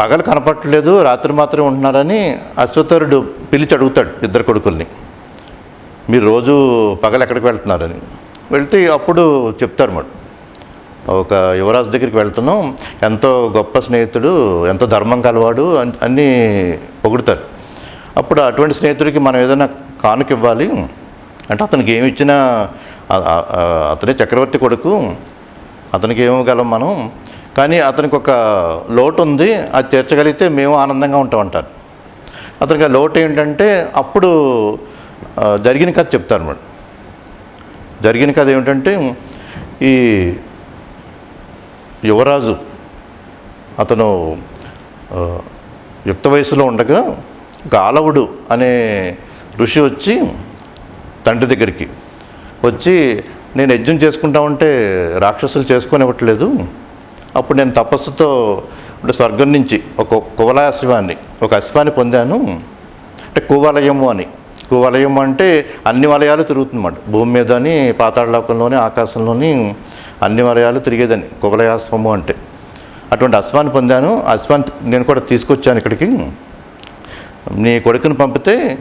పగలు కనపట్టలేదు రాత్రి మాత్రమే ఉంటున్నారని అశ్వతరుడు పిలిచి అడుగుతాడు ఇద్దరు కొడుకుల్ని. మీరు రోజు పగలు ఎక్కడికి వెళ్తున్నారని. వెళ్తే అప్పుడు చెప్తారు మాట. ఒక యువరాజు దగ్గరికి వెళ్తున్నాం. ఎంతో గొప్ప స్నేహితుడు ఎంతో ధర్మం కలవాడు అన్నీ పొగుడుతారు. అప్పుడు అటువంటి స్నేహితుడికి మనం ఏదైనా కానుక ఇవ్వాలి. అంటే అతనికి ఏమి ఇచ్చినా అతనే చక్రవర్తి కొడుకు. అతనికి ఏమివ్వగలం మనం? కానీ అతనికి ఒక లోటు ఉంది అది తీర్చగలిగితే మేము ఆనందంగా ఉంటామంటారు అతనికి ఆ లోటు ఏంటంటే అప్పుడు జరిగిన కథ చెప్తారు మేడం జరిగిన కథ ఏమిటంటే ఈ యువరాజు అతను యుక్త వయసులో ఉండగా గాలవుడు అనే ఋషి వచ్చి తండ్రి దగ్గరికి వచ్చి నేను యజ్ఞం చేసుకుంటా ఉంటే రాక్షసులు చేసుకొనివ్వట్లేదు అప్పుడు నేను తపస్సుతో అంటే స్వర్గం నుంచి ఒక కువల అశ్వాన్ని ఒక అశ్వాన్ని పొందాను. అంటే కువలయము అని. కువలయం అంటే అన్ని వలయాలు తిరుగుతుందన్నమాట. భూమి మీద అని పాతాళలోకంలోని ఆకాశంలోని అన్ని వలయాలు తిరిగేదని కువలయాశ్వము అంటే. అటువంటి అశ్వాన్ని పొందాను. ఆ అశ్వాన్ని నేను కూడా తీసుకొచ్చాను ఇక్కడికి. నీ కొడుకుని పంపితే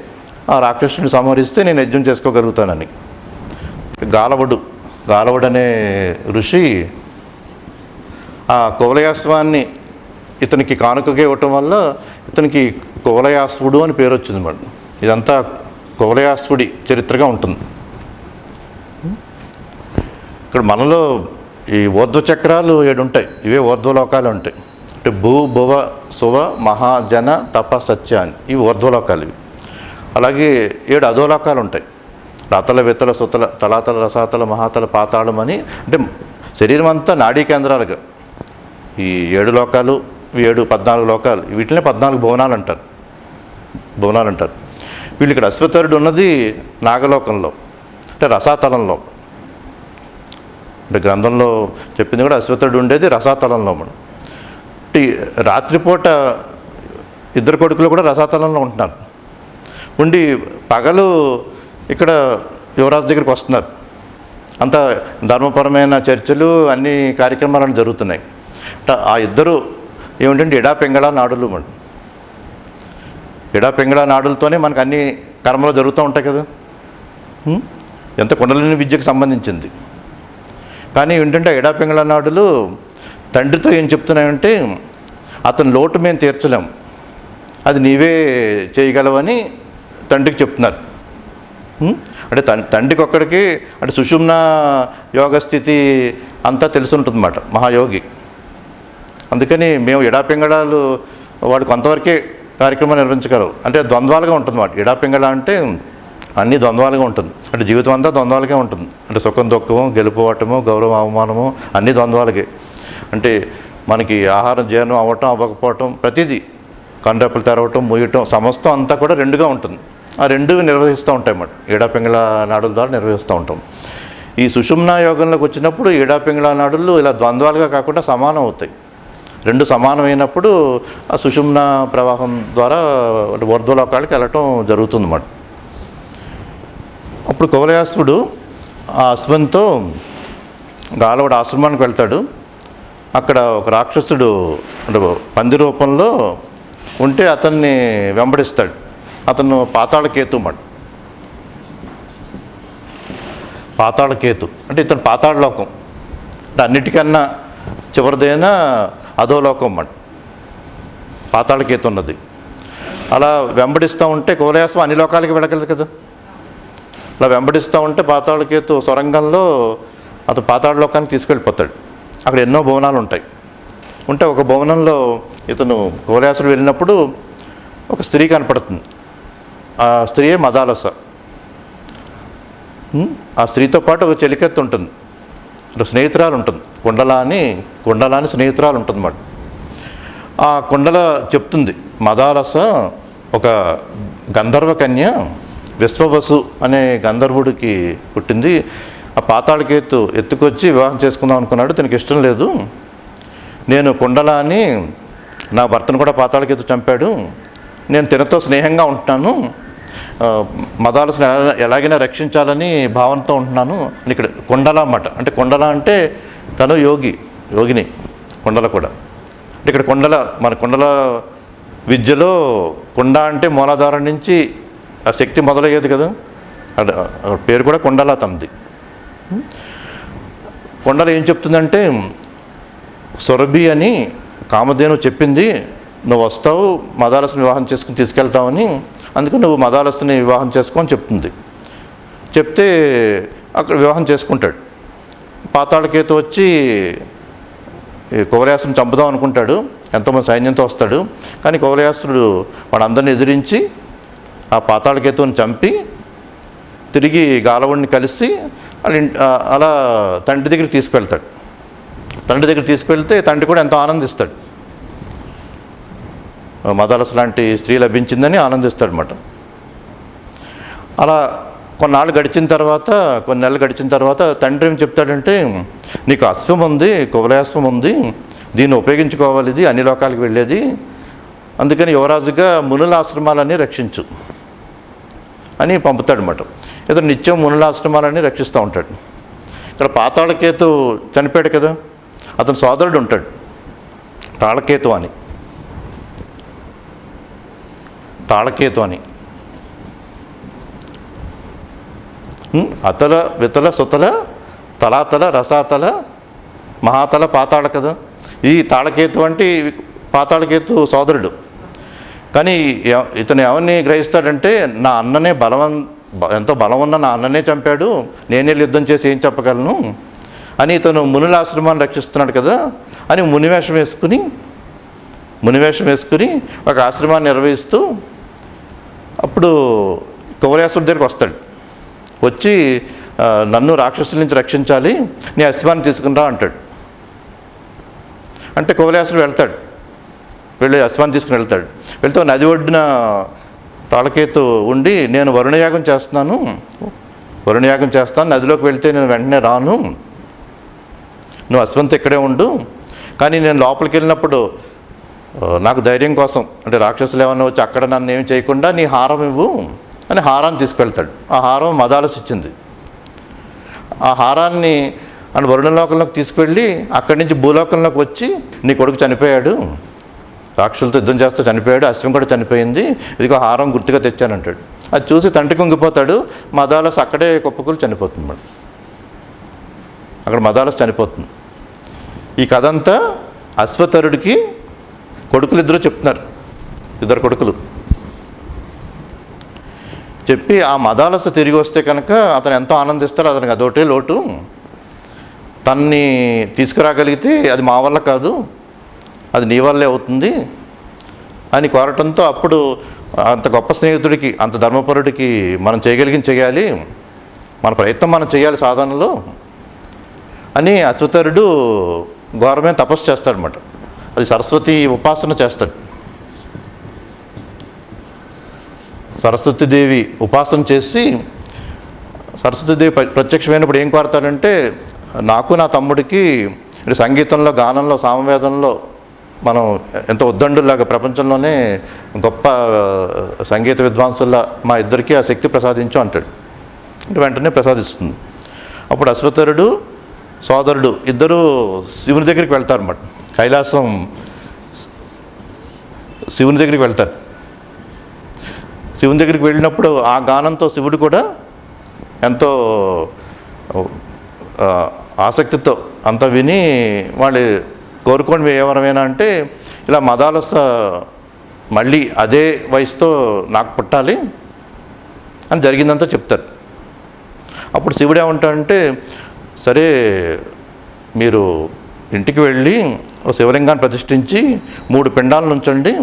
ఆ రాక్షసుని సంహరిస్తే నేను యజ్ఞం చేసుకోగలుగుతానని. గాలవుడు గాలవుడు అనే ఋషి ఆ కువలయాశ్వాన్ని ఇతనికి కానుకగా ఇవ్వటం వల్ల ఇతనికి కువలయాశ్వుడు అని పేరు వచ్చింది మేడం. ఇదంతా కువలయాశ్వుడి చరిత్రగా ఉంటుంది. ఇక్కడ మనలో ఈ ఊర్ధ్వ చక్రాలు ఏడు ఉంటాయి. ఇవే ఊర్ధ్వలోకాలు ఉంటాయి. అంటే భూ భువ శువ మహాజన తప సత్య అని ఇవి ఊర్ధ్వలోకాలు ఇవి. అలాగే ఏడు అధోలోకాలు ఉంటాయి. రతల విత్తల సుతల తలాతల రసాతల మహాతల పాతాళం అని అంటే శరీరం అంతా నాడీ కేంద్రాలుగా. ఈ ఏడు లోకాలు ఏడు పద్నాలుగు లోకాలు వీటినే పద్నాలుగు భువనాలు అంటారు. భువనాలు అంటారు. వీళ్ళు ఇక్కడ అశ్వతరుడు ఉన్నది నాగలోకంలో అంటే రసాతలంలో. అంటే గ్రంథంలో చెప్పింది కూడా అశ్వతరుడు ఉండేది రసాతలంలో. మనం రాత్రిపూట ఇద్దరు కొడుకులు కూడా రసాతలంలో ఉంటున్నారు. ఉండి పగలు ఇక్కడ యువరాజు దగ్గరికి వస్తున్నారు. అంత ధర్మపరమైన చర్చలు అన్ని కార్యక్రమాలు జరుగుతున్నాయి. ఆ ఇద్దరు ఏమిటంటే ఇడా పెంగళ నాడులు మన ఇడా పెంగళ నాడులతోనే మనకు అన్ని కర్మలు జరుగుతూ ఉంటాయి కదా. ఎంత కుండలిని విద్యకు సంబంధించింది. కానీ ఏంటంటే ఎడా పెంగళ నాడులు తండ్రితో ఏం చెప్తున్నాయంటే అతని లోటు మేము తీర్చలేం. అది నీవే చేయగలవని తండ్రికి చెప్తున్నారు. అంటే తండ్రికి ఒక్కడికి అంటే సుషుమ్న యోగ స్థితి అంతా తెలుసుంటుందన్నమాట మహాయోగి. అందుకని మేము ఎడాపింగళాలు వాడు కొంతవరకే కార్యక్రమం నిర్వహించగలరు. అంటే ద్వంద్వాలుగా ఉంటుంది మాట ఎడాపింగళ అంటే అన్ని ద్వంద్వాలుగా ఉంటుంది. అంటే జీవితం అంతా ద్వంద్వాలుగా ఉంటుంది. అంటే సుఖం దుఃఖము గెలుపు ఓటము గౌరవం అవమానము అన్ని ద్వంద్వాలకే అంటే మనకి ఆహారం జీర్ణం అవ్వటం అవ్వకపోవటం ప్రతిదీ కండపులు తెరవటం మూయటం సమస్తం అంతా కూడా రెండుగా ఉంటుంది. ఆ రెండు నిర్వహిస్తూ ఉంటాయి అన్నమాట. ఏడాపింగళ నాడుల ద్వారా నిర్వహిస్తూ ఉంటాం. ఈ సుషుమ్నా యోగంలోకి వచ్చినప్పుడు ఏడాపింగళ నాడులు ఇలా ద్వంద్వాలుగా కాకుండా సమానం అవుతాయి. రెండు సమానమైనప్పుడు ఆ సుషుమ్న ప్రవాహం ద్వారా వర్ధలోకాలకి వెళ్ళటం జరుగుతుందన్నమాట. అప్పుడు కువలయాసుడు ఆ అశ్వంతో గాలవుడు ఆశ్రమానికి వెళ్తాడు. అక్కడ ఒక రాక్షసుడు అంటే పంది రూపంలో ఉంటే అతన్ని వెంబడిస్తాడు. అతను పాతాళకేతు మాట పాతాళకేతు. అంటే ఇతను పాతాళలోకం. అంటే అన్నిటికన్నా చివరిదైనా అధోలోకం అంట పాతాళకేతు ఉన్నది అలా వెంబడిస్తూ ఉంటే కువలయాసం అన్ని లోకాలకి వెళ్ళగలదు కదా. అలా వెంబడిస్తూ ఉంటే పాతాళకేతు సొరంగంలో అతను పాతాళ లోకానికి తీసుకెళ్ళిపోతాడు. అక్కడ ఎన్నో భవనాలు ఉంటాయి ఉంటే ఒక భవనంలో ఇతను కువలయాసుడు వెళ్ళినప్పుడు ఒక స్త్రీ కనపడుతుంది. ఆ స్త్రీయే మదాలస. ఆ స్త్రీతో పాటు ఒక చెలికెత్తు ఉంటుంది. ఒక స్నేహితురాలు ఉంటుంది కుండల అని కుండల అని స్నేహితురాలు ఉంటుంది అన్నమాట ఆ కుండల చెప్తుంది మదాలస ఒక గంధర్వ కన్య విశ్వవసు అనే గంధర్వుడికి పుట్టింది. ఆ పాతాళకేతు ఎత్తుకొచ్చి వివాహం చేసుకుందాం అనుకున్నాడు తనకి ఇష్టం లేదు. నేను కుండల అని నా భర్తను కూడా పాతాళకేతు చంపాడు. నేను తినతో స్నేహంగా ఉంటున్నాను. మదాలసను ఎలా ఎలాగైనా రక్షించాలని భావనతో ఉంటున్నాను. ఇక్కడ కుండల అన్నమాట అంటే కొండల అంటే తను యోగి యోగిని కొండల కూడా. అంటే ఇక్కడ కొండల మన కొండల విద్యలో కుండ అంటే మూలాధారం నుంచి ఆ శక్తి మొదలయ్యేది కదా. అక్కడ పేరు కూడా కొండల తమది కొండల ఏం చెప్తుందంటే సొరభి అని కామధేను చెప్పింది. నువ్వు వస్తావు మదాలసుని వివాహం చేసుకుని తీసుకెళ్తావని అందుకు నువ్వు మదాలస్తుని వివాహం చేసుకోని చెప్తుంది. చెప్తే అక్కడ వివాహం చేసుకుంటాడు. పాతాళకేతు వచ్చి ఈ కువలయాసుని చంపుదాం అనుకుంటాడు. ఎంతోమంది సైన్యంతో వస్తాడు. కానీ కువలయాసుడు వాడందరిని ఎదిరించి ఆ పాతాళకేతుని చంపి తిరిగి గాలవుడిని కలిసి అలా తండ్రి దగ్గరికి తీసుకెళ్తాడు తండ్రి దగ్గర తీసుకెళ్తే తండ్రి కూడా ఎంతో ఆనందిస్తాడు. మదరస్ లాంటి స్త్రీ లభించిందని ఆనందిస్తాడు అనమాట అలా కొన్నాళ్ళు గడిచిన తర్వాత కొన్ని నెలలు గడిచిన తర్వాత తండ్రి ఏం చెప్తాడంటే నీకు అశ్వం ఉంది కువలయాశ్వం ఉంది దీన్ని ఉపయోగించుకోవాలి ఇది అన్ని లోకాలకు వెళ్ళేది. అందుకని యువరాజుగా మునుల ఆశ్రమాలని రక్షించు అని పంపుతాడనమాట ఏదో నిత్యం మునుల ఆశ్రమాలని రక్షిస్తూ ఉంటాడు. ఇక్కడ పాతాళకేతు చనిపోయాడు కదా అతని సోదరుడు ఉంటాడు. తాళకేతు అని. తాళకేతు అని. అతల వితల సుతల తలాతల రసాతల మహాతల పాతాళ కదా. ఈ తాళకేతు అంటే పాతాళకేతు సోదరుడు. కానీ ఇతను ఎవరిని గ్రహిస్తాడంటే నా అన్ననే బలవం ఎంతో బలం ఉన్న నా అన్ననే చంపాడు నేనే యుద్ధం చేసి ఏం చెప్పగలను అని ఇతను మునుల ఆశ్రమాన్ని రక్షిస్తున్నాడు కదా. అని మునివేషం వేసుకుని మునివేషం వేసుకుని ఒక ఆశ్రమాన్ని నిర్వహిస్తూ అప్పుడు కువలేశ్వరుడి దగ్గరికి వస్తాడు. వచ్చి నన్ను రాక్షసుల నుంచి రక్షించాలి నీ అశ్వాన్ని తీసుకునిరా అంటాడు. అంటే కువలేశ్వరుడు వెళ్తాడు. వెళ్ళి అశ్వాన్ని తీసుకుని వెళ్తాడు. వెళ్తే నది ఒడ్డున తాళకేతు ఉండి నేను వరుణయాగం చేస్తున్నాను వరుణయాగం చేస్తాను నదిలోకి వెళ్తే నేను వెంటనే రాను. నువ్వు అశ్వంత్ ఇక్కడే ఉండు. కానీ నేను లోపలికి వెళ్ళినప్పుడు నాకు ధైర్యం కోసం. అంటే రాక్షసులు ఏమన్నా వచ్చి అక్కడ నన్ను ఏమి చేయకుండా నీ హారం ఇవ్వు అని హారాన్ని తీసుకెళ్తాడు. ఆ హారం మదాలస్ ఇచ్చింది. ఆ హారాన్ని అని వరుణలోకంలోకి తీసుకెళ్ళి అక్కడి నుంచి భూలోకంలోకి వచ్చి నీ కొడుకు చనిపోయాడు. రాక్షసులతో యుద్ధం చేస్తూ చనిపోయాడు. అశ్వం కూడా చనిపోయింది. ఇదిగో హారం గుర్తుగా తెచ్చానంటాడు. అది చూసి తండ్రి కుంగిపోతాడు. మదాలస్ అక్కడే కుప్పకూలు చనిపోతుంది మేడం అక్కడ మదాలస్ చనిపోతుంది. ఈ కథ అంతా అశ్వతరుడికి కొడుకులు ఇద్దరు చెప్తున్నారు. ఇద్దరు కొడుకులు. చెప్పి ఆ మదాలస తిరిగి వస్తే కనుక అతను ఎంతో ఆనందిస్తాడు. అతనికి అదొకటే లోటు. తన్ని తీసుకురాగలిగితే అది మా వల్ల కాదు. అది నీ వల్లే అవుతుంది అని కోరటంతో అప్పుడు అంత గొప్ప స్నేహితుడికి అంత ధర్మపరుడికి మనం చేయగలిగిన చేయాలి. మన ప్రయత్నం మనం చేయాలి సాధనలో అని అచ్యుతరుడు ఘోరమైన తపస్సు చేస్తాడనమాట అది సరస్వతి ఉపాసన చేస్తాడు. సరస్వతీదేవి ఉపాసన చేసి సరస్వతీదేవి ప్రత్యక్షమైనప్పుడు ఏం కోరతాడంటే నాకు నా తమ్ముడికి సంగీతంలో గానంలో సామవేదంలో మనం ఎంతో ఉద్దండులాగా ప్రపంచంలోనే గొప్ప సంగీత విద్వాంసుల్లా మా ఇద్దరికి ఆ శక్తి ప్రసాదించు అంటాడు. వెంటనే ప్రసాదిస్తుంది. అప్పుడు అశ్వతరుడు సోదరుడు ఇద్దరు శివుని దగ్గరికి వెళ్తారన్నమాట. కైలాసం శివుని దగ్గరికి వెళ్తారు. శివుని దగ్గరికి వెళ్ళినప్పుడు ఆ గానంతో శివుడు కూడా ఎంతో ఆసక్తితో అంత విని వాళ్ళు కోరుకోండి ఎవరమైనా అంటే ఇలా మదాలస మళ్ళీ అదే వయసుతో నాకు పుట్టాలి అని జరిగిందంతా చెప్తారు. అప్పుడు శివుడు ఏమంటాడంటే సరే మీరు ఇంటికి వెళ్ళి ఓ శివలింగాన్ని ప్రతిష్ఠించి మూడు పిండాలను ఉంచండి.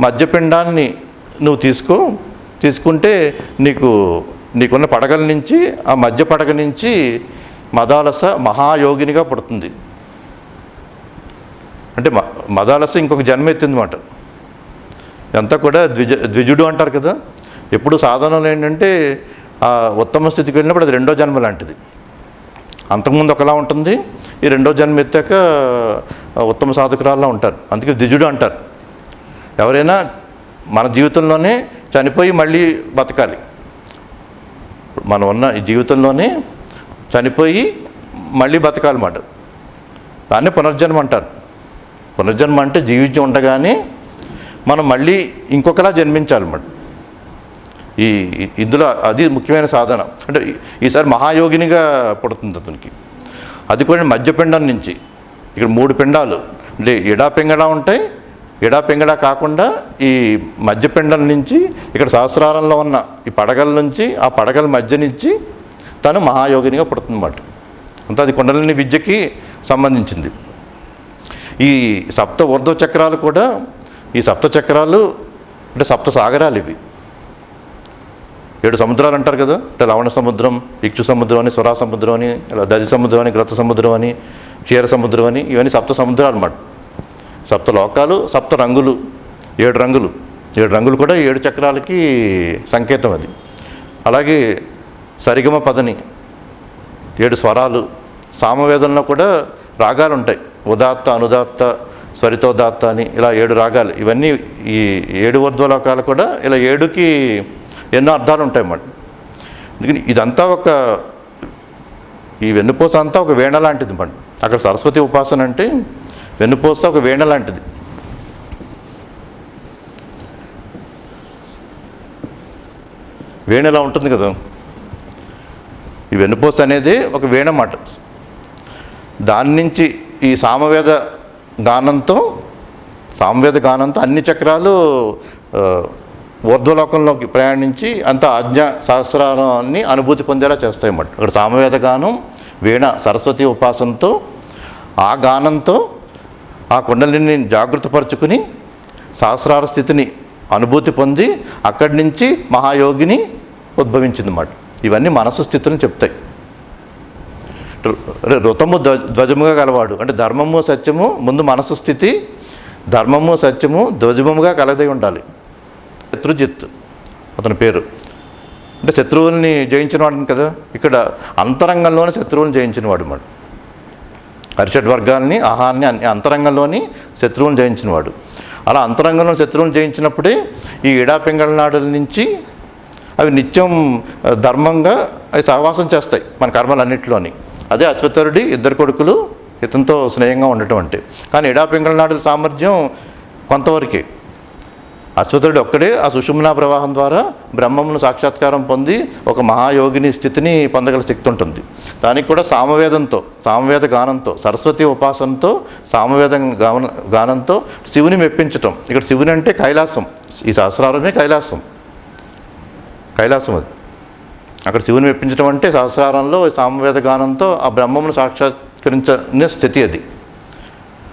మధ్య పిండాన్ని నువ్వు తీసుకో. తీసుకుంటే నీకు నీకున్న పడగల నుంచి ఆ మధ్య పడగ నుంచి మదాలస మహాయోగినిగా పుడుతుంది. అంటే మ మదాలస ఇంకొక జన్మ ఎత్తిందన్నమాట. ఇదంతా కూడా ద్విజ ద్విజుడు అంటారు కదా. ఎప్పుడు సాధనలు ఏంటంటే ఆ ఉత్తమ స్థితికి వెళ్ళినప్పుడు అది రెండో జన్మ లాంటిది. అంతకుముందు ఒకలా ఉంటుంది ఈ రెండో జన్మ ఎత్తాక ఉత్తమ సాధకురాల్లో ఉంటారు. అందుకే ద్విజుడు అంటారు. ఎవరైనా మన జీవితంలోనే చనిపోయి మళ్ళీ బతకాలి. మనం ఉన్న ఈ జీవితంలోనే చనిపోయి మళ్ళీ బతకాలన్నమాట దాన్ని పునర్జన్మ అంటారు. పునర్జన్మ అంటే జీవించి ఉండగానే మనం మళ్ళీ ఇంకొకలా జన్మించాలన్నమాట ఈ ఇందులో అది ముఖ్యమైన సాధన. అంటే ఈసారి మహాయోగినిగా పుడుతుంది అతనికి. అది కూడా మధ్యపిండం నుంచి. ఇక్కడ మూడు పిండాలు. అంటే ఎడా ఉంటాయి. ఎడా కాకుండా ఈ మధ్యపిండం నుంచి ఇక్కడ సహస్రారంలో ఉన్న ఈ పడగల నుంచి ఆ పడగల మధ్య నుంచి తను మహాయోగినిగా పుడుతుందన్నమాట. అంటే అది కుండలిని విద్యకి సంబంధించింది. ఈ సప్త ఊర్ధ్వ చక్రాలు కూడా ఈ సప్త చక్రాలు అంటే సప్త సాగరాలు ఇవి. ఏడు సముద్రాలు అంటారు కదా? అంటే లవణ సముద్రం ఇక్షు సముద్రం అని స్వరా సముద్రం అని ఇలా దది సముద్రం అని గ్రత సముద్రం అని క్షీర సముద్రం అని ఇవన్నీ సప్త సముద్రాలు అన్నమాట. సప్త లోకాలు సప్త రంగులు ఏడు రంగులు. ఏడు రంగులు కూడా ఏడు చక్రాలకి సంకేతం అది. అలాగే సరిగమ పదని ఏడు స్వరాలు సామవేదంలో కూడా రాగాలు ఉంటాయి. ఉదాత్త అనుదాత్త స్వరితోదాత్త అని ఇలా ఏడు రాగాలు. ఇవన్నీ ఈ ఏడు ఊర్ధ్వలోకాలు కూడా ఇలా ఏడుకి ఎన్నో అర్థాలు ఉంటాయి అన్నమాట అందుకని ఇదంతా ఒక ఈ వెన్నుపూస అంతా ఒక వేణ లాంటిది అన్నమాట అక్కడ సరస్వతి ఉపాసన అంటే వెన్నుపూస ఒక వేణ లాంటిది. వేణలా ఎలా ఉంటుంది కదా. ఈ వెన్నుపూస అనేది ఒక వేణ మాట. దాని నుంచి ఈ సామవేద గానంతో సామవేద గానంతో అన్ని చక్రాలు ఊర్ధ్వలోకంలోకి ప్రయాణించి అంత ఆజ్ఞా సహస్రాన్ని అనుభూతి పొందేలా చేస్తాయి అన్నమాట. సామవేద గానం వీణ సరస్వతి ఉపాసనతో ఆ గానంతో ఆ కుండలిని జాగృతపరుచుకుని సహస్రార స్థితిని అనుభూతి పొంది అక్కడి నుంచి మహాయోగిని ఉద్భవించిందన్నమాట ఇవన్నీ మనసు స్థితులను చెప్తాయి. రుతము ధ్వ ధ్వజముగా గలవాడు అంటే ధర్మము సత్యము ముందు మనసు స్థితి ధర్మము సత్యము ధ్వజముగా కలదై ఉండాలి. శత్రుజిత్ అతని పేరు. అంటే శత్రువుల్ని జయించినవాడు కదా? ఇక్కడ అంతరంగంలోనే శత్రువుని జయించినవాడు మాట అరిషడ్ వర్గాల్ని ఆహాన్ని అన్ని అంతరంగంలోని శత్రువుని జయించినవాడు అలా అంతరంగంలో శత్రువుని జయించినప్పుడే ఈ ఇడాపింగళ నాడుల నుంచి అవి నిత్యం ధర్మంగా అవి సహవాసం చేస్తాయి మన కర్మలన్నింటిలోని. అదే అశ్వతరుడి ఇద్దరు కొడుకులు ఇతనితో స్నేహంగా ఉండటం అంటే. కానీ ఇడాపింగళ నాడుల సామర్థ్యం కొంతవరకే. అశ్వతుడు ఒక్కడే ఆ సుషుమ్నా ప్రవాహం ద్వారా బ్రహ్మమును సాక్షాత్కారం పొంది ఒక మహాయోగిని స్థితిని పొందగల శక్తి ఉంటుంది. దానికి కూడా సామవేదంతో సామవేద గానంతో సరస్వతి ఉపాసనతో సామవేద గాన గానంతో శివుని మెప్పించటం. ఇక్కడ శివుని అంటే కైలాసం. ఈ సహస్రారమే కైలాసం. కైలాసం అది. అక్కడ శివుని మెప్పించడం అంటే సహస్రారంలో సామవేద గానంతో ఆ బ్రహ్మమును సాక్షాత్కరించిన స్థితి అది.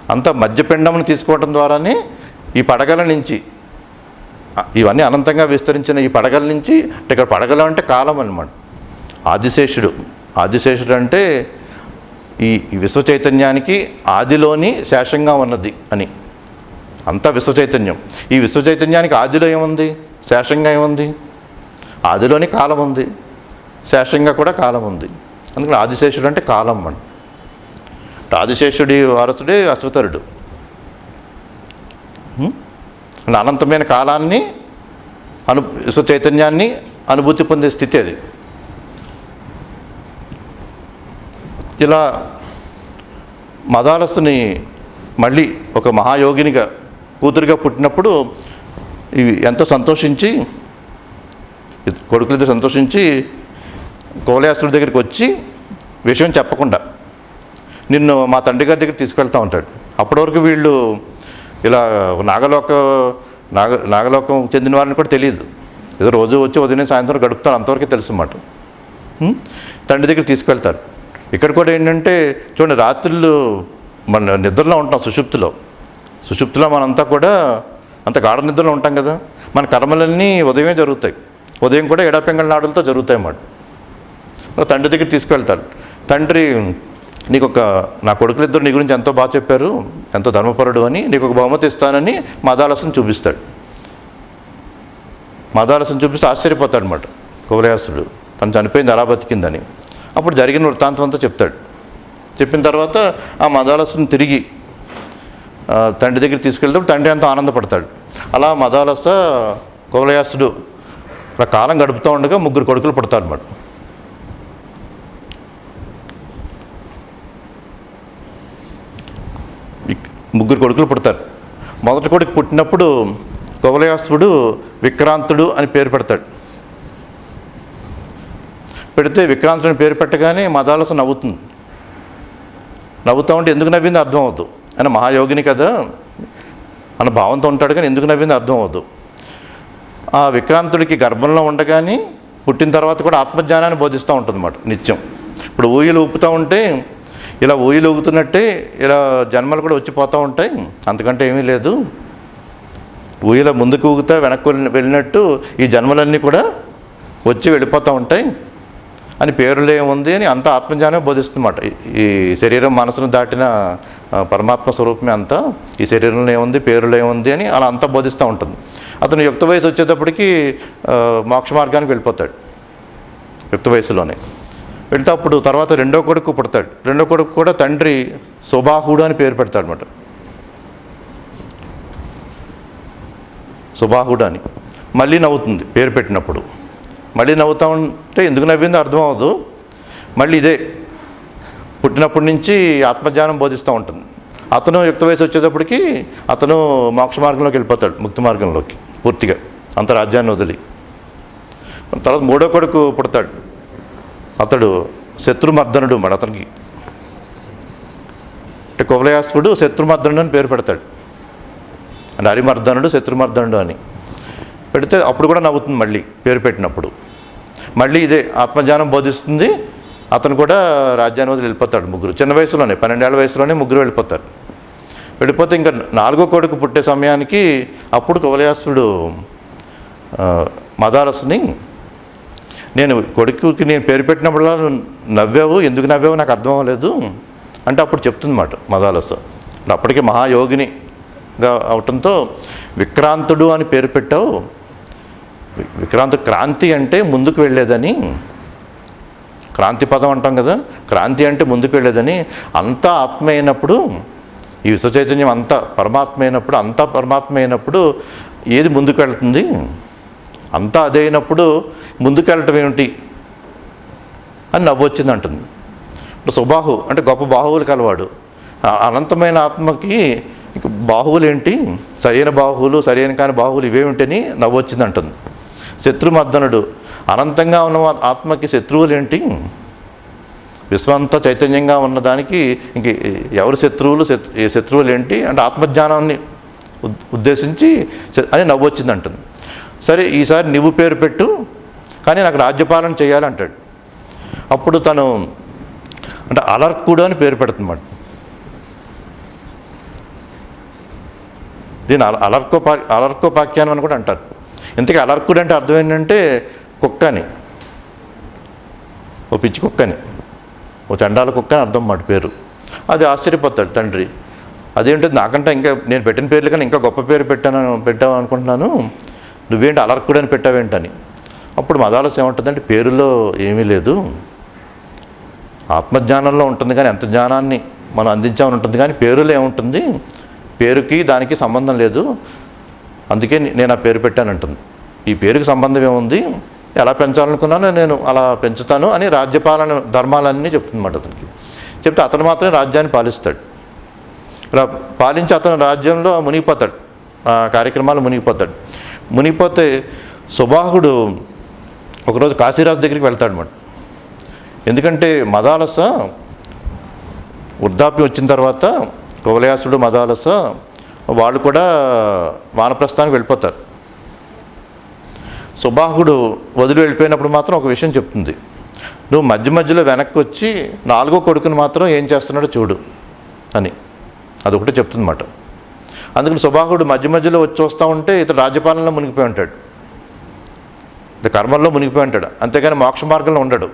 అంత మధ్యపిండమును తీసుకోవటం ద్వారానే ఈ పడగల నుంచి ఇవన్నీ అనంతంగా విస్తరించిన ఈ పడగల నుంచి ఇక్కడ పడగలు అంటే కాలం అనమాట ఆదిశేషుడు. ఆదిశేషుడు అంటే ఈ ఈ విశ్వ చైతన్యానికి ఆదిలోని శేషంగా ఉన్నది అని. అంతా విశ్వ చైతన్యం. ఈ విశ్వ చైతన్యానికి ఆదిలో ఏముంది? శేషంగా ఏముంది? ఆదిలోని కాలం ఉంది. శేషంగా కూడా కాలం ఉంది. అందుకని ఆదిశేషుడు అంటే కాలం అని. ఆదిశేషుడి వారసుడే అశ్వతరుడు. అంటే అనంతమైన కాలాన్ని అను చైతన్యాన్ని అనుభూతి పొందే స్థితి అది. ఇలా మదాలసుని మళ్ళీ ఒక మహాయోగినిగా కూతురుగా పుట్టినప్పుడు ఇవి ఎంతో సంతోషించి కొడుకులతో సంతోషించి కోలయాసుడి దగ్గరికి వచ్చి విషయం చెప్పకుండా నిన్ను మా తండ్రి గారి దగ్గర తీసుకెళ్తా ఉంటాడు. అప్పటి వరకు వీళ్ళు ఇలా నాగలోక నాగ నాగలోకం చెందిన వారిని కూడా తెలియదు ఏదో రోజు వచ్చి ఉదయం సాయంత్రం గడుపుతారు అంతవరకే తెలుసు అన్నమాట తండ్రి దగ్గర తీసుకెళ్తారు. ఇక్కడ కూడా ఏంటంటే చూడండి రాత్రులు మన నిద్రలో ఉంటాం సుషుప్తిలో. సుషుప్తిలో మనంతా కూడా అంత గాఢ నిద్రలో ఉంటాం కదా. మన కర్మలన్నీ ఉదయమే జరుగుతాయి. ఉదయం కూడా ఎడాపెంగళ నాడులతో జరుగుతాయి అన్నమాట తండ్రి దగ్గర తీసుకెళ్తారు. తండ్రి నీకు ఒక నా కొడుకులిద్దరు నీ గురించి ఎంతో బాగా చెప్పారు ఎంతో ధర్మపరుడు అని నీకు ఒక బహుమతి ఇస్తానని మదాలసం చూపిస్తాడు. మదాలసం చూపిస్తే ఆశ్చర్యపోతాడు అనమాట కువలయాసుడు తను చనిపోయింది అలా బతికిందని. అప్పుడు జరిగిన వృత్తాంతం అంతా చెప్తాడు. చెప్పిన తర్వాత ఆ మదాలసను తిరిగి తండ్రి దగ్గర తీసుకెళ్తే తండ్రి ఎంతో ఆనందపడతాడు. అలా మదాలస కువలయాసుడు అలా కాలం గడుపుతూ ఉండగా ముగ్గురు కొడుకులు పుడతాడు అన్నమాట. ముగ్గురు కొడుకులు పుడతారు. మొదటి కొడుకు పుట్టినప్పుడు కువలయాసుడు విక్రాంతుడు అని పేరు పెడతాడు. పెడితే విక్రాంతుని పేరు పెట్టగానే మదాలస నవ్వుతుంది. నవ్వుతా ఉంటే ఎందుకు నవ్వింది అర్థం అవుతుంది ఆయన మహాయోగిని కదా. మన భావంతో ఉంటాడు కానీ ఎందుకు నవ్వింది అర్థం అవుతుంది ఆ విక్రాంతుడికి గర్భంలో ఉండగానే పుట్టిన తర్వాత కూడా ఆత్మజ్ఞానాన్ని బోధిస్తూ ఉంటుంది అన్నమాట నిత్యం. ఇప్పుడు ఊయలు ఊపుతూ ఉంటే ఇలా ఊయలు ఊగుతున్నట్టే ఇలా జన్మలు కూడా వచ్చిపోతూ ఉంటాయి. అంతకంటే ఏమీ లేదు. ఊయల ముందుకు ఊగుతా వెనక్కు వెళ్ళినట్టు ఈ జన్మలన్నీ కూడా వచ్చి వెళ్ళిపోతూ ఉంటాయి. అని పేరులో ఏముంది అని అంత ఆత్మజ్ఞానమే బోధిస్తుందన్నమాట. ఈ- శరీరం మనసును దాటిన పరమాత్మ స్వరూపమే అంతా ఈ శరీరంలో ఏముంది పేరులో ఏముంది అని అలా అంతా బోధిస్తూ ఉంటుంది. అతను యుక్త వయసు వచ్చేటప్పటికి మోక్ష మార్గానికి వెళ్ళిపోతాడు. యుక్త వయసులోనే. వెళ్తే అప్పుడు తర్వాత రెండో కొడుకు పుడతాడు. రెండో కొడుకు కూడా తండ్రి సుబాహుడు అని పేరు పెడతాడు అనమాట సుబాహుడు అని. మళ్ళీ నవ్వుతుంది పేరు పెట్టినప్పుడు. మళ్ళీ నవ్వుతా ఉంటే ఎందుకు నవ్విందో అర్థం అవ్వదు. మళ్ళీ ఇదే పుట్టినప్పటి నుంచి ఆత్మజ్ఞానం బోధిస్తూ ఉంటుంది. అతను యుక్త వయసు వచ్చేటప్పటికి అతను మోక్ష మార్గంలోకి వెళ్ళిపోతాడు ముక్తి మార్గంలోకి పూర్తిగా అంత రాజ్యాన్ని వదిలి. తర్వాత మూడో కొడుకు పుడతాడు. అతడు శత్రుమర్దనుడు మరి అతనికి. అంటే కువలయాసుడు శత్రుమర్దనుడు అని పేరు పెడతాడు. అంటే హరిమర్దనుడు శత్రుమర్దనుడు అని. పెడితే అప్పుడు కూడా నవ్వుతుంది మళ్ళీ పేరు పెట్టినప్పుడు. మళ్ళీ ఇదే ఆత్మజ్ఞానం బోధిస్తుంది. అతను కూడా రాజ్యాన్ని వదిలి వెళ్ళిపోతాడు ముగ్గురు. చిన్న వయసులోనే పన్నెండేళ్ళ వయసులోనే ముగ్గురు వెళ్ళిపోతారు. వెళ్ళిపోతే ఇంకా నాలుగో కొడుకు పుట్టే సమయానికి అప్పుడు కువలయాసుడు మదారస్ని నేను కొడుకుకి నేను పేరు పెట్టినప్పుడల్లా నవ్వావు ఎందుకు నవ్వావు? నాకు అర్థం అవ్వలేదు. అంటే అప్పుడు చెప్తుందన్నమాట మదాలస అప్పటికే మహాయోగినిగా అవటంతో విక్రాంతుడు అని పేరు పెట్టావు. విక్రాంత క్రాంతి అంటే ముందుకు వెళ్ళేదని. క్రాంతి పదం అంటాం కదా. క్రాంతి అంటే ముందుకు వెళ్ళేదని. అంతా ఆత్మ అయినప్పుడు ఈ విశ్వచైతన్యం అంతా పరమాత్మ అయినప్పుడు అంతా పరమాత్మ అయినప్పుడు ఏది ముందుకు వెళ్తుంది? అంతా అదే అయినప్పుడు ముందుకెళ్ళటం ఏమిటి అని నవ్వొచ్చింది అంటుంది. ఇప్పుడు సుబాహు అంటే గొప్ప బాహువులు కలవాడు. అనంతమైన ఆత్మకి ఇక బాహువులు ఏంటి సరైన బాహువులు సరైన కాని బాహువులు ఇవేమిటని నవ్వొచ్చింది అంటుంది. శత్రుమర్దనుడు అనంతంగా ఉన్న ఆత్మకి శత్రువులు ఏంటి విశ్వంతా చైతన్యంగా ఉన్నదానికి ఇంక ఎవరు శత్రువులు? శత్రువులు ఏంటి అంటే ఆత్మజ్ఞానాన్ని ఉద్దేశించి అని నవ్వొచ్చింది అంటుంది. సరే ఈసారి నువ్వు పేరు పెట్టు కానీ నాకు రాజ్యపాలన చేయాలంటాడు అప్పుడు తను అంటే అలర్కుడు అని పేరు పెడుతుందన్నమాట దీని అల అలర్కోపా అలర్కోపాఖ్యానం అని కూడా అంటారు. ఇంతకీ అలర్కుడు అంటే అర్థం ఏంటంటే కుక్క అని ఓ పిచ్చి కుక్కని. ఓ చండాల కుక్క అని అర్థం మాట పేరు. అది ఆశ్చర్యపోతాడు తండ్రి. అదేంటో నాకంటే ఇంకా నేను పెట్టిన పేర్లు కానీ ఇంకా గొప్ప పేరు పెట్టాను పెట్టావు అనుకుంటున్నాను. నువ్వేంటి అలర్కుడని అని పెట్టావేంటని? అప్పుడు మదాలస్ ఏముంటుందంటే పేరులో ఏమీ లేదు. ఆత్మజ్ఞానంలో ఉంటుంది కానీ ఎంత జ్ఞానాన్ని మనం అందించామని ఉంటుంది కానీ పేరులో ఏముంటుంది? పేరుకి దానికి సంబంధం లేదు. అందుకే నేను ఆ పేరు పెట్టానంటుంది. ఈ పేరుకి సంబంధం ఏముంది? ఎలా పెంచాలనుకున్నానో నేను అలా పెంచుతాను అని రాజ్యపాలన ధర్మాలన్నీ చెప్తుందన్నమాట అతనికి. చెప్తే అతను మాత్రమే రాజ్యాన్ని పాలిస్తాడు. ఇలా పాలించి అతను రాజ్యంలో మునిగిపోతాడు. ఆ కార్యక్రమాలు మునిగిపోతాడు. మునిగిపోతే సుబాహుడు ఒకరోజు కాశీరాజు దగ్గరికి వెళ్తాడనమాట ఎందుకంటే మదాలస వృద్ధాప్యం వచ్చిన తర్వాత కువలయాసుడు మదాలస వాళ్ళు కూడా వానప్రస్థానికి వెళ్ళిపోతారు. సుబాహుడు వదిలి వెళ్ళిపోయినప్పుడు మాత్రం ఒక విషయం చెప్తుంది. నువ్వు మధ్య మధ్యలో వెనక్కి వచ్చి నాలుగో కొడుకుని మాత్రం ఏం చేస్తున్నాడో చూడు అని. అదొకటి చెప్తుందన్నమాట. అందుకని సుబాహుడు మధ్య మధ్యలో వచ్చి వస్తూ ఉంటే ఇతడు రాజ్యపాలనలో మునిగిపోయి ఉంటాడు. ఇది కర్మల్లో మునిగిపోయి ఉంటాడు. అంతేగాని మోక్ష మార్గంలో ఉండడు.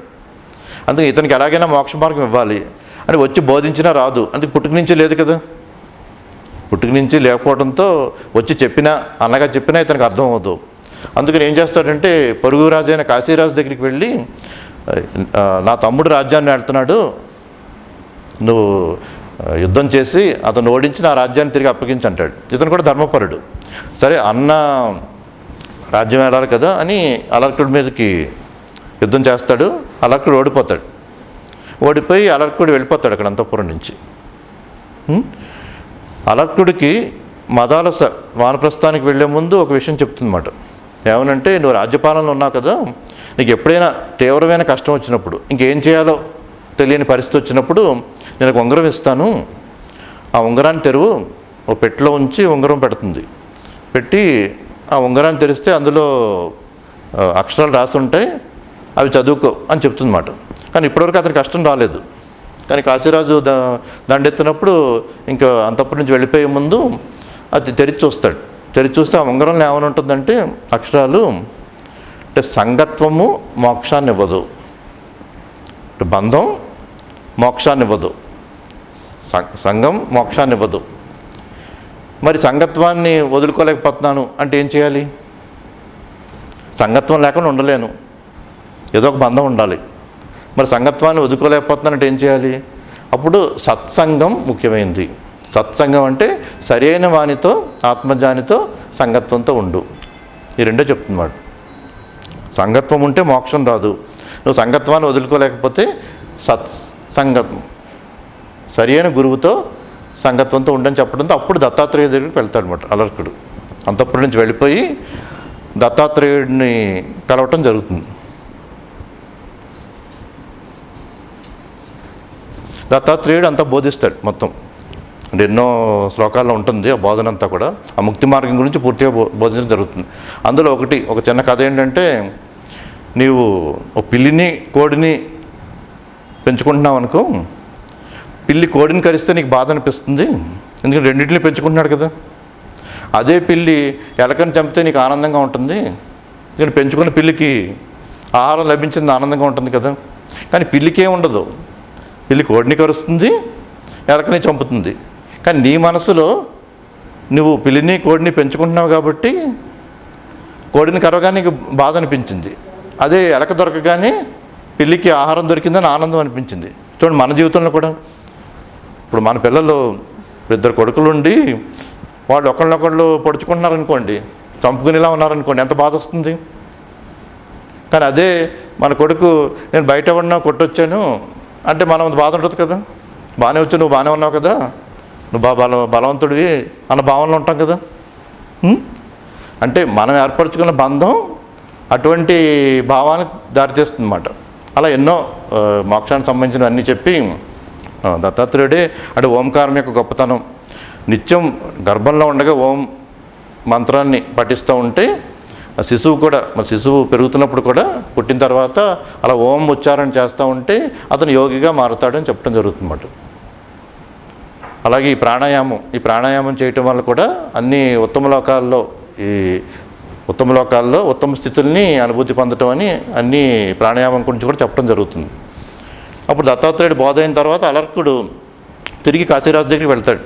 అందుకే ఇతనికి ఎలాగైనా మోక్ష మార్గం ఇవ్వాలి. అని వచ్చి బోధించినా రాదు. అందుకే పుట్టుక నుంచి లేదు కదా. పుట్టుక నుంచి లేకపోవడంతో వచ్చి చెప్పినా అన్నగా చెప్పినా ఇతనికి అర్థం అవ్వదు అందుకని ఏం చేస్తాడంటే పొరుగు రాజు అయిన కాశీరాజు దగ్గరికి వెళ్ళి నా తమ్ముడు రాజ్యాన్ని వెళ్తున్నాడు నువ్వు యుద్ధం చేసి అతను ఓడించి నా రాజ్యాన్ని తిరిగి అప్పగించి అంటాడు ఇతను కూడా ధర్మపరుడు. సరే అన్న రాజ్యం వెళ్ళాలి కదా అని అలర్కుడి మీదకి యుద్ధం చేస్తాడు. అలర్కుడు ఓడిపోతాడు. ఓడిపోయి అలర్కుడు వెళ్ళిపోతాడు అక్కడ అంతఃపురం నుంచి. అలర్కుడికి మదాలస వానప్రస్థానికి వెళ్ళే ముందు ఒక విషయం చెప్తుందన్నమాట. ఏమనంటే నువ్వు రాజ్యపాలనలో ఉన్నావు కదా నీకు ఎప్పుడైనా తీవ్రమైన కష్టం వచ్చినప్పుడు ఇంకేం చేయాలో తెలియని పరిస్థితి వచ్చినప్పుడు నేను ఒక ఉంగరం ఇస్తాను. ఆ ఉంగరాన్ని తెరువు ఓ పెట్టెలో ఉంచి ఉంగరం పెడుతుంది. పెట్టి ఆ ఉంగరాన్ని తెరిస్తే అందులో అక్షరాలు రాసి ఉంటాయి అవి చదువుకో అని చెప్తుందన్నమాట. కానీ ఇప్పటివరకు అతనికి కష్టం రాలేదు. కానీ కాశీరాజు దండెత్తినప్పుడు ఇంకా అంతప్పటి నుంచి వెళ్ళిపోయే ముందు అది తెరిచి చూస్తాడు. తెరిచి చూస్తే ఆ ఉంగరంలో ఏమైనా ఉంటుందంటే అక్షరాలు అంటే సంగత్వము మోక్షాన్ని ఇవ్వదు బంధం మోక్షాన్ని ఇవ్వదు సం- సంఘం మోక్షాన్ని ఇవ్వదు మరి సంగత్వాన్ని వదులుకోలేకపోతున్నాను అంటే ఏం చేయాలి? సంగత్వం లేకుండా ఉండలేను. ఏదో ఒక బంధం ఉండాలి. మరి సంగత్వాన్ని వదులుకోలేకపోతున్నానంటే ఏం చేయాలి? అప్పుడు సత్సంగం ముఖ్యమైనది సత్సంగం అంటే సరైన వానితో ఆత్మజ్ఞానితో సంగత్వంతో ఉండు. ఈ రెండో చెప్తున్నాడు. సంగత్వం ఉంటే మోక్షం రాదు. నువ్వు సంగత్వాన్ని వదులుకోలేకపోతే సత్ సత్సంగం సరైన గురువుతో సంగత్వంతో ఉండని చెప్పడంతో అప్పుడు దత్తాత్రేయ దగ్గరికి వెళ్తాడు అనమాట అలర్కుడు. అంతప్పటి నుంచి వెళ్ళిపోయి దత్తాత్రేయుడిని కలవటం జరుగుతుంది. దత్తాత్రేయుడు అంతా బోధిస్తాడు మొత్తం. అంటే ఎన్నో శ్లోకాల్లో ఉంటుంది ఆ బోధన అంతా కూడా. ఆ ముక్తి మార్గం గురించి పూర్తిగా బో బోధించడం జరుగుతుంది. అందులో ఒకటి ఒక చిన్న కథ ఏంటంటే నీవు ఒక పిల్లిని కోడిని పెంచుకుంటున్నావు అనుకో పిల్లి కోడిని కరిస్తే నీకు బాధ అనిపిస్తుంది. ఎందుకంటే రెండింటిని పెంచుకుంటున్నాడు కదా. అదే పిల్లి ఎలకని చంపితే నీకు ఆనందంగా ఉంటుంది. ఎందుకంటే పెంచుకున్న పిల్లికి ఆహారం లభించింది ఆనందంగా ఉంటుంది కదా. కానీ పిల్లికి ఉండదు. పిల్లి కోడిని కరుస్తుంది ఎలకని చంపుతుంది. కానీ నీ మనసులో నువ్వు పిల్లిని కోడిని పెంచుకుంటున్నావు కాబట్టి కోడిని కరవగానే నీకు బాధ అనిపించింది. అదే ఎలక దొరకగానే పిల్లికి ఆహారం దొరికిందని ఆనందం అనిపించింది. చూడండి మన జీవితంలో కూడా. ఇప్పుడు మన పిల్లలు ఇద్దరు కొడుకులు ఉండి వాళ్ళు ఒకళ్ళొకళ్ళు పొడుచుకుంటున్నారనుకోండి చంపుకునేలా ఉన్నారనుకోండి ఎంత బాధ వస్తుంది? కానీ అదే మన కొడుకు నేను బయట ఉన్నా కొట్టొచ్చాను. అంటే మనం బాధ ఉంటుంది కదా. బాగానే వచ్చావు నువ్వు బాగానే ఉన్నావు కదా. నువ్వు బా బల బలవంతుడివి అన్న భావనలో ఉంటాం కదా. అంటే మనం ఏర్పరచుకున్న బంధం అటువంటి భావానికి దారితీస్తుంది అన్నమాట అలా ఎన్నో మోక్షానికి సంబంధించిన అన్నీ చెప్పి దత్తాత్రేయుడే అంటే ఓంకారం యొక్క గొప్పతనం. నిత్యం గర్భంలో ఉండగా ఓం మంత్రాన్ని పఠిస్తూ ఉంటే ఆ శిశువు కూడా మరి శిశువు పెరుగుతున్నప్పుడు కూడా పుట్టిన తర్వాత అలా ఓం ఉచ్చారణ చేస్తూ ఉంటే అతను యోగిగా మారుతాడని చెప్పడం జరుగుతుందన్నమాట. అలాగే ఈ ప్రాణాయామం ఈ ప్రాణాయామం చేయటం వల్ల కూడా అన్ని ఉత్తమ లోకాల్లో ఈ ఉత్తమ లోకాల్లో ఉత్తమ స్థితుల్ని అనుభూతి పొందటం అని అన్ని ప్రాణాయామం గురించి కూడా చెప్పడం జరుగుతుంది. అప్పుడు దత్తాత్రేయుడు బోధ అయిన తర్వాత అలర్కుడు తిరిగి కాశీరాజు దగ్గరికి వెళ్తాడు.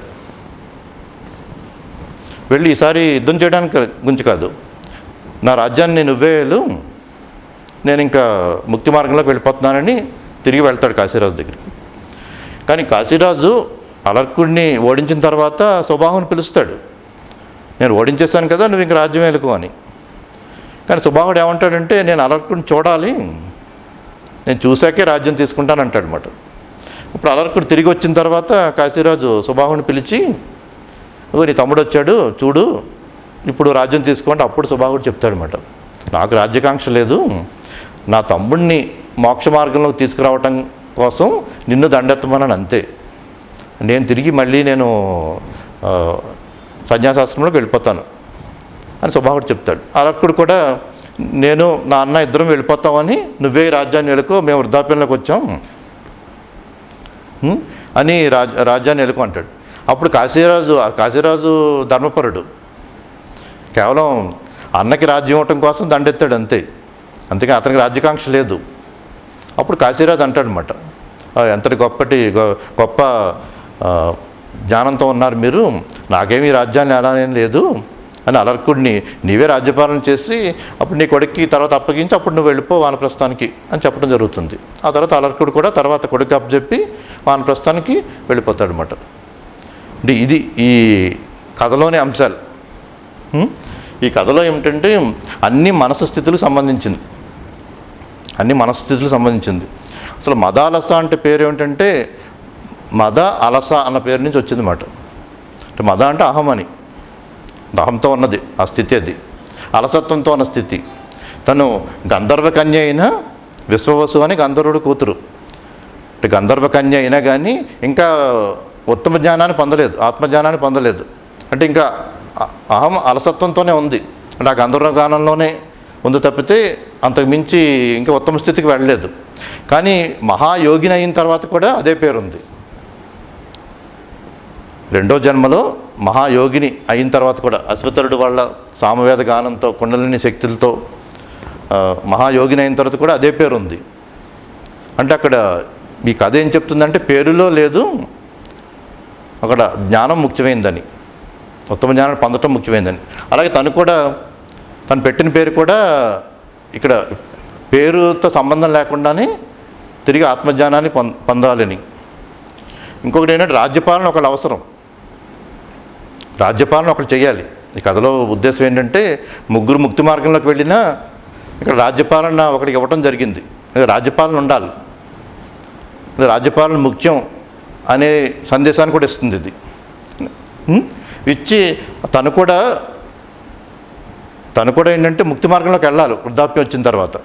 వెళ్ళి ఈసారి యుద్ధం చేయడానికి గురించి కాదు. నా రాజ్యాన్ని నువ్వే నేను ఇంకా ముక్తి మార్గంలోకి వెళ్ళిపోతున్నానని తిరిగి వెళ్తాడు కాశీరాజు దగ్గరికి. కానీ కాశీరాజు అలర్కుడిని ఓడించిన తర్వాత స్వభావం పిలుస్తాడు. నేను ఓడించేశాను కదా నువ్వు ఇంక రాజ్యం వెళ్ళుకో అని. కానీ సుబాహుడు ఏమంటాడంటే నేను అలర్కుడిని చూడాలి. నేను చూశాకే రాజ్యం తీసుకుంటాను అంటాడు అనమాట ఇప్పుడు అలర్కుడు తిరిగి వచ్చిన తర్వాత కాశీరాజు సుబాహుని పిలిచి నీ తమ్ముడు వచ్చాడు చూడు. ఇప్పుడు రాజ్యం తీసుకోండి. అప్పుడు సుబాహుడు చెప్తాడనమాట నాకు రాజ్యకాంక్ష లేదు. నా తమ్ముడిని మోక్ష మార్గంలోకి తీసుకురావటం కోసం నిన్ను దండెత్తమన్నాను అంతే. నేను తిరిగి మళ్ళీ నేను సన్యాసాశ్రమంలోకి వెళ్ళిపోతాను. అని సుబాహుడు చెప్తాడు. అరకుడు కూడా నేను నా అన్న ఇద్దరం వెళ్ళిపోతామని నువ్వే రాజ్యాన్ని వెళ్ళుకో మేము వృద్ధాప్యంలోకి వచ్చాం. అని రాజ్ రాజ్యాన్ని వెళ్ళుకో అంటాడు. అప్పుడు కాశీరాజు కాశీరాజు ధర్మపరుడు కేవలం అన్నకి రాజ్యం ఇవ్వటం కోసం దండెత్తాడు అంతే. అంతేగా అతనికి రాజ్యకాంక్ష లేదు. అప్పుడు కాశీరాజు అంటాడనమాట ఎంతటి గొప్పటి గొ- గొప్ప జ్ఞానంతో ఉన్నారు మీరు. నాకేమీ రాజ్యాన్ని అలానేం లేదు. అని అలర్కుడిని నీవే రాజ్యపాలన చేసి అప్పుడు నీ కొడుక్కి తర్వాత అప్పగించి అప్పుడు నువ్వు వెళ్ళిపో వానప్రస్థానికి అని చెప్పడం జరుగుతుంది. ఆ తర్వాత అలర్కుడు కూడా తర్వాత కొడుకు అప్పచెప్పి వానప్రస్థానికి వెళ్ళిపోతాడు అనమాట అంటే ఇది ఈ కథలోని అంశాలు. ఈ కథలో ఏమిటంటే అన్ని మనసు స్థితులకు సంబంధించింది. అన్ని మనస్థితులకు సంబంధించింది. అసలు మదాలస అంటే పేరు ఏమిటంటే మద అలస అన్న పేరు నుంచి వచ్చింది మాట అంటే మద అంటే అహం అని. దాహంతో ఉన్నది ఆ స్థితి అది. అలసత్వంతో ఉన్న స్థితి. తను గంధర్వకన్య అయినా విశ్వవసు అని గంధర్వుడు కూతురు. అంటే గంధర్వకన్య అయినా కానీ ఇంకా ఉత్తమ జ్ఞానాన్ని పొందలేదు ఆత్మజ్ఞానాన్ని పొందలేదు. అంటే ఇంకా అహం అలసత్వంతోనే ఉంది. అంటే ఆ గంధర్వ గానంలోనే ఉంది తప్పితే అంతకు మించి ఇంకా ఉత్తమ స్థితికి వెళ్ళలేదు. కానీ మహాయోగిని అయిన తర్వాత కూడా అదే పేరు ఉంది రెండో జన్మలో మహాయోగిని అయిన తర్వాత కూడా అశ్వతరుడు వాళ్ళ సామవేద గానంతో కుండలిని శక్తులతో మహాయోగిని అయిన తర్వాత కూడా అదే పేరు ఉంది అంటే అక్కడ ఈ కథ ఏం చెప్తుందంటే పేరులో లేదు అక్కడ జ్ఞానం ముఖ్యమైందని ఉత్తమ జ్ఞానం పొందటం ముఖ్యమైందని. అలాగే తను కూడా తను పెట్టిన పేరు కూడా ఇక్కడ పేరుతో సంబంధం లేకుండానే తిరిగి ఆత్మజ్ఞానాన్ని పొంద పొందాలని. ఇంకొకటి ఏంటంటే రాజ్యపాలన ఒకళ్ళు అవసరం. రాజ్యపాలన ఒకటి చేయాలి ఈ కథలో ఉద్దేశం ఏంటంటే ముగ్గురు ముక్తి మార్గంలోకి వెళ్ళినా ఇక్కడ రాజ్యపాలన ఒకరికి ఇవ్వటం జరిగింది. రాజ్యపాలన ఉండాలి. రాజ్యపాలన ముఖ్యం అనే సందేశాన్ని కూడా ఇస్తుంది ఇది. ఇచ్చి తను కూడా తను కూడా ఏంటంటే ముక్తి మార్గంలోకి వెళ్ళాలి. వృద్ధాప్యం వచ్చిన తర్వాత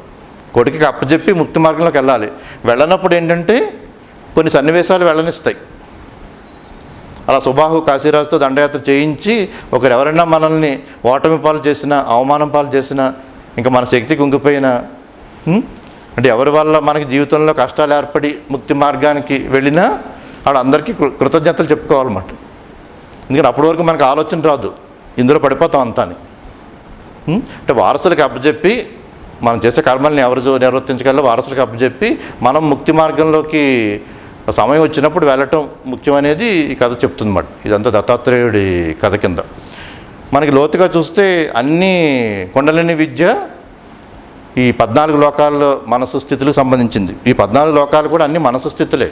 కొడుకుకి అప్పచెప్పి ముక్తి మార్గంలోకి వెళ్ళాలి. వెళ్ళనప్పుడు ఏంటంటే కొన్ని సన్నివేశాలు వెళ్ళనిస్తాయి. అలా సుబాహు కాశీరాజుతో దండయాత్ర చేయించి ఒకరు ఎవరైనా మనల్ని ఓటమి పాలు చేసినా అవమానం పాలు చేసినా ఇంకా మన శక్తి కుంగిపోయినా అంటే ఎవరి వల్ల మనకి జీవితంలో కష్టాలు ఏర్పడి ముక్తి మార్గానికి వెళ్ళినా వాళ్ళందరికీ కృ- కృతజ్ఞతలు చెప్పుకోవాలన్నమాట. ఎందుకంటే అప్పటి వరకు మనకు ఆలోచన రాదు. ఇందులో పడిపోతాం అంతా అని అంటే వారసులకు అప్పచెప్పి మనం చేసే కర్మల్ని ఎవరు నిర్వర్తించగలరో వారసులకు అప్పచెప్పి మనం ముక్తి మార్గంలోకి సమయం వచ్చినప్పుడు వెళ్ళటం ముఖ్యం అనేది ఈ కథ చెప్తుందన్నమాట. ఇదంతా దత్తాత్రేయుడి కథ కింద. మనకి లోతుగా చూస్తే అన్ని కుండలిని విద్య ఈ పద్నాలుగు లోకాల్లో మనసు స్థితులకు సంబంధించింది. ఈ పద్నాలుగు లోకాలు కూడా అన్ని మనసు స్థితులే.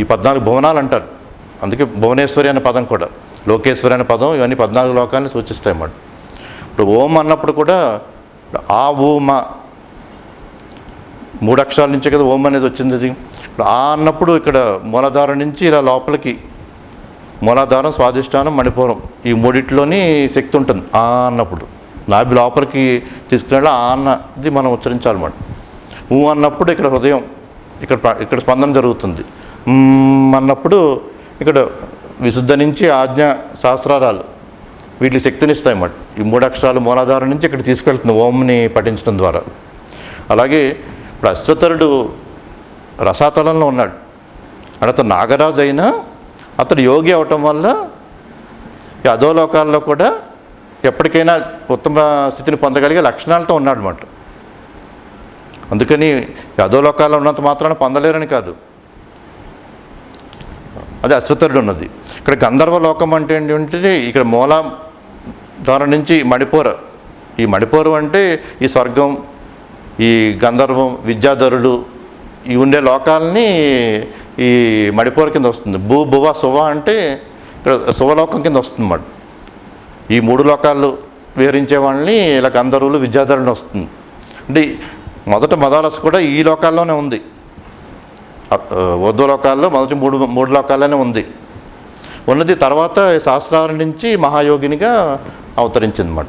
ఈ పద్నాలుగు భువనాలు అంటారు. అందుకే భువనేశ్వరి అనే పదం కూడా. లోకేశ్వరి అనే పదం ఇవన్నీ పద్నాలుగు లోకాలని సూచిస్తాయి అన్నమాట. ఇప్పుడు ఓం అన్నప్పుడు కూడా ఆ ఊమ మూడు అక్షరాల నుంచే కదా ఓం అనేది వచ్చింది అది. ఇప్పుడు ఆ అన్నప్పుడు ఇక్కడ మూలాధారం నుంచి ఇలా లోపలికి మూలాధారం స్వాదిష్టానం మణిపురం ఈ మూడిట్లోని శక్తి ఉంటుంది ఆ అన్నప్పుడు. నాభి లోపలికి తీసుకునేలా ఆ అన్నది మనం ఉచ్చరించాలన్నమాట. ఊ అన్నప్పుడు ఇక్కడ హృదయం ఇక్కడ ఇక్కడ స్పందన జరుగుతుంది. అన్నప్పుడు ఇక్కడ విశుద్ధ నుంచి ఆజ్ఞ సహస్రారాలు వీటికి శక్తినిస్తాయి అన్నమాట ఈ మూడు అక్షరాలు మూలాధారం నుంచి ఇక్కడ తీసుకెళ్తుంది ఓంని పఠించడం ద్వారా. అలాగే ఇప్పుడు అశ్వతరుడు రసాతలంలో ఉన్నాడు. అంటే అతను నాగరాజు అయినా అతడు యోగి అవటం వల్ల అధోలోకాల్లో కూడా ఎప్పటికైనా ఉత్తమ స్థితిని పొందగలిగే లక్షణాలతో ఉన్నాడు అనమాట అందుకని అధోలోకాల్లో ఉన్నంత మాత్రాన పొందలేరని కాదు. అదే అశ్వతరుడు ఉన్నది. ఇక్కడ గంధర్వ లోకం అంటే ఏంటంటే ఇక్కడ మూల ద్వారా నుంచి మణిపూర. ఈ మణిపూరం అంటే ఈ స్వర్గం ఈ గంధర్వం విద్యాధరుడు ఈ ఉండే లోకాలని ఈ మడిపోర కింద వస్తుంది. భూ భువ శువ అంటే ఇక్కడ శువలోకం కింద వస్తుంది మాట ఈ మూడు లోకాలు వివరించే వాళ్ళని ఇలా గంధర్వులు విద్యాధరులు వస్తుంది. అంటే మొదట మదాలస్ కూడా ఈ లోకాల్లోనే ఉంది. ఉర్దూ లోకాల్లో మొదటి మూడు మూడు లోకాల్లోనే ఉంది. ఉన్నది తర్వాత శాస్త్రాల నుంచి మహాయోగినిగా అవతరించింది అన్నమాట